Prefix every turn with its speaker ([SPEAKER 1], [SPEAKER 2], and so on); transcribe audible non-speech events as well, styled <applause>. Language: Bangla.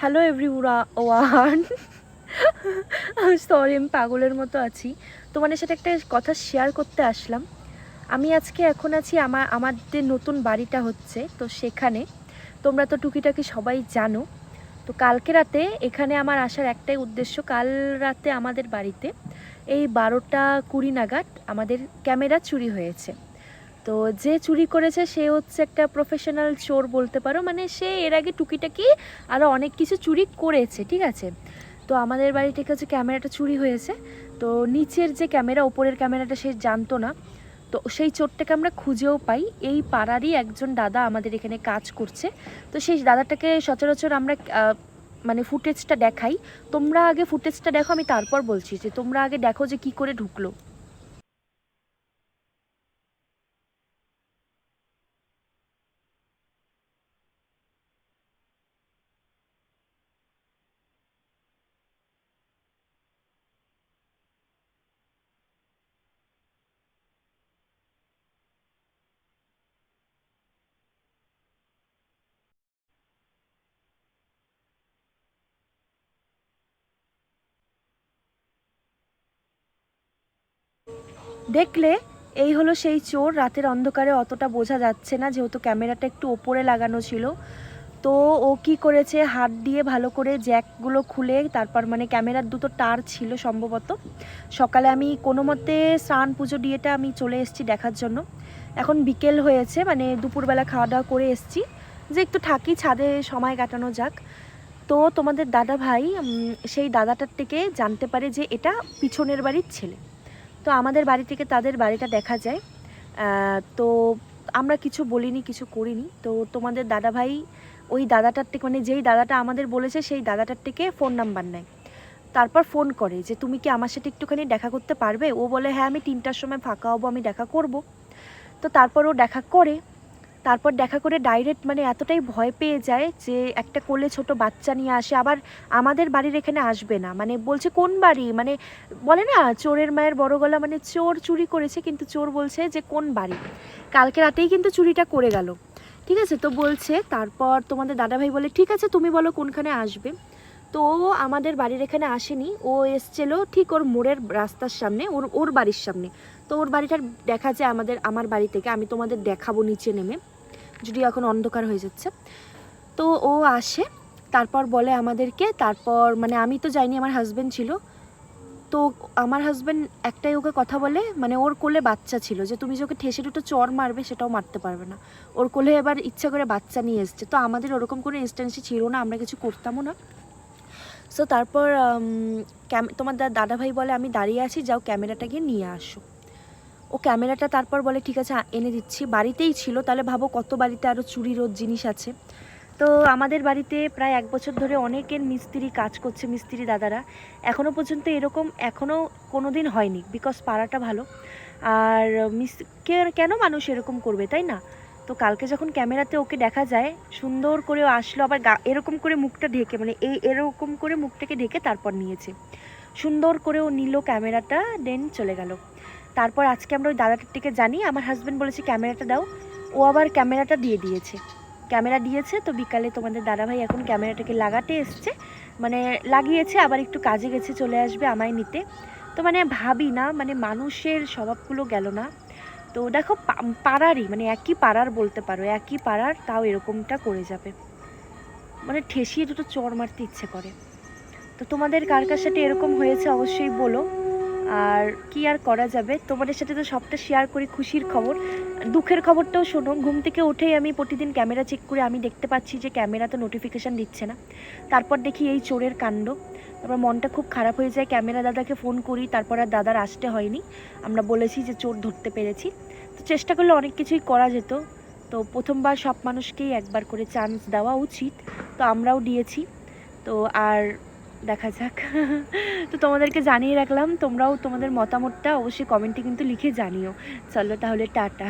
[SPEAKER 1] হ্যালো এভরিউরা ওয়ান সরি আমি পাগলের মতো আছি। তোমাদের সাথে একটা কথা শেয়ার করতে আসলাম। আমি আজকে এখন আছি আমার আমাদের নতুন বাড়িটা হচ্ছে, তো সেখানে। তোমরা তো টুকিটাকি সবাই জানো। তো কালকে রাতে এখানে আমার আসার একটাই উদ্দেশ্য, কাল রাতে আমাদের বাড়িতে এই বারোটা কুড়ি নাগাদ আমাদের ক্যামেরা চুরি হয়েছে। তো যে চুরি করেছে, সে হচ্ছে একটা প্রফেশনাল চোর বলতে পারো। মানে সে এর আগে টুকিটাকি আরও অনেক কিছু চুরি করেছে, ঠিক আছে? তো আমাদের বাড়ি থেকে হচ্ছে ক্যামেরাটা চুরি হয়েছে। তো নিচের যে ক্যামেরা, ওপরের ক্যামেরাটা সে জানতো না। তো সেই চোরটাকে আমরা খুঁজেও পাই। এই পাড়ারই একজন দাদা আমাদের এখানে কাজ করছে। তো সেই দাদাটাকে সচরাচর আমরা মানে ফুটেজটা দেখাই। তোমরা আগে ফুটেজটা দেখো, আমি তারপর বলছি যে তোমরা আগে দেখো যে কি করে ঢুকলো। দেখলে এই হলো সেই চোর, রাতের অন্ধকারে অতটা বোঝা যাচ্ছে না, যেহেতু ক্যামেরাটা একটু ওপরে লাগানো ছিল। তো ও কি করেছে, হাত দিয়ে ভালো করে জ্যাকগুলো খুলে, তারপর মানে ক্যামেরার দুটো তার ছিল সম্ভবত। সকালে আমি কোনো মতে স্নান পুজো দিয়েটা আমি চলে এসেছি দেখার জন্য। এখন বিকেল হয়েছে মানে দুপুরবেলা খাওয়া দাওয়া করে এসেছি। যে একটু থাকি, ছাদে সময় কাটানো যাক। তো তোমাদের দাদা ভাই সেই দাদাটার থেকে জানতে পারে যে এটা পিছনের বাড়ির ছেলে। তো আমাদের বাড়ি থেকে তাদের বাড়িটা দেখা যায়। তো আমরা কিছু বলিনি, কিছু করিনি। তো তোমাদের দাদা ভাই ওই দাদাটার থেকে মানে যেই দাদাটা আমাদের বলেছে, সেই দাদাটার থেকে ফোন নাম্বার নেয়। তারপর ফোন করে যে, তুমি কি আমার সাথে একটুখানি দেখা করতে পারবে? ও বলে হ্যাঁ আমি তিনটার সময় ফাঁকা হব, আমি দেখা করব। তো তারপর ও দেখা করে। তারপর দেখা করে ডাইরেক্ট মানে এতটাই ভয় পেয়ে যায় যে একটা কোলে ছোট বাচ্চা নিয়ে আসে, আবার আমাদের বাড়ির এখানে আসবে না। মানে বলছে, কোন বাড়ি? মানে বলে না, চোরের মায়ের বড় গলা মানে চোর চুরি করেছে, কিন্তু চোর বলছে যে, কোন বাড়ি? কালকে রাতেই কিন্তু চুরিটা করে গেল। ঠিক আছে? তো বলছে, তারপর তোমাদের দাদাভাই বলে, ঠিক আছে, তুমি বলো কোনখানে আসবে? তো ও আমাদের বাড়ির এখানে আসেনি। ও এসছিল ঠিক ওর মোড়ের রাস্তার সামনে, ওর ওর বাড়ির সামনে। তো ওর বাড়িটার দেখা যায় আমাদের, আমার বাড়ি থেকে, আমি তোমাদের দেখাবো নিচে নেমে। যদি এখন অন্ধকার হয়ে যাচ্ছে। তো ও আসে, তারপর বলে আমাদেরকে, তারপর মানে আমি তো যাইনি, আমার হাজব্যান্ড ছিল। তো আমার হাজব্যান্ড একটাই ওকে কথা বলে মানে ওর কোলে বাচ্চা ছিল যে তুমি যে ওকে ঠেসে দুটো চর মারবে সেটাও মারতে পারবে না। ওর কোলে এবার ইচ্ছা করে বাচ্চা নিয়ে এসছে। তো আমাদের ওরকম কোনো ইনস্ট্যান্সই ছিল না, আমরা কিছু করতামও না। সো তারপর তোমার দাদা ভাই বলে, আমি দাঁড়িয়ে আছি, যাও ক্যামেরাটা গিয়ে নিয়ে আসো। ও ক্যামেরাটা তারপর বলে, ঠিক আছে, এনে দিচ্ছি। বাড়িতেই ছিল, তাহলে ভাবো কত বাড়িতে আরও চুরির ওর জিনিস আছে। তো আমাদের বাড়িতে প্রায় এক বছর ধরে অনেকের মিস্ত্রি কাজ করছে, মিস্ত্রি দাদারা। এখনও পর্যন্ত এরকম এখনও কোনো দিন হয়নি বিকজ পাড়াটা ভালো। আর মিস কেন মানুষ এরকম করবে, তাই না? তো কালকে যখন ক্যামেরাতে ওকে দেখা যায়, সুন্দর করে আসলো, আবার এরকম করে মুখটা ঢেকে মানে এই এরকম করে মুখটাকে ঢেকে তারপর নিয়েছে। সুন্দর করে ও নিল ক্যামেরাটা, দেন চলে গেল। তারপর আজকে আমরা ওই দাদাটার থেকে জানি, আমার হাজব্যান্ড বলেছে, ক্যামেরাটা দাও। ও আবার ক্যামেরাটা দিয়ে দিয়েছে। ক্যামেরা দিয়েছে, তো বিকালে তোমাদের দাদাভাই এখন ক্যামেরাটাকে লাগাতে এসছে। মানে লাগিয়েছে, আবার একটু কাজে গেছে, চলে আসবে আমায় নিতে। তো মানে ভাবি না মানে মানুষের স্বভাবগুলো গেল না। তো দেখো পাড়ারই মানে একই পাড়ার বলতে পারো, একই পাড়ার, তাও এরকমটা করে যাবে। মানে ঠেসিয়ে দুটো চর মারতে ইচ্ছে করে। তো তোমাদের কার কার সাথে এরকম হয়েছে অবশ্যই বলো। আর কি আর করা যাবে? তোমাদের সাথে তো সবটা শেয়ার করি, খুশির খবর। দুঃখের খবরটাও শোনো, ঘুম থেকে উঠেই আমি প্রতিদিন ক্যামেরা চেক করে আমি দেখতে পাচ্ছি যে ক্যামেরা তো নোটিফিকেশান দিচ্ছে না। তারপর দেখি এই চোরের কাণ্ড। তারপর মনটা খুব খারাপ হয়ে যায় ক্যামেরা দাদাকে ফোন করি, তারপর আর দাদার আসতে হয়নি। আমরা বলেছি যে চোর ধরতে পেরেছি। তো চেষ্টা করলে অনেক কিছুই করা যেত। তো প্রথমবার সব মানুষকেই একবার করে চান্স দেওয়া উচিত। তো আমরাও দিয়েছি। তো আর দেখা যাক। <laughs> তো তোমাদেরকে জানিয়ে রাখলাম, তোমরাও তোমাদের মতামতটা অবশ্যই কমেন্টে কিন্তু লিখে জানিও। চলো তাহলে, টাটা।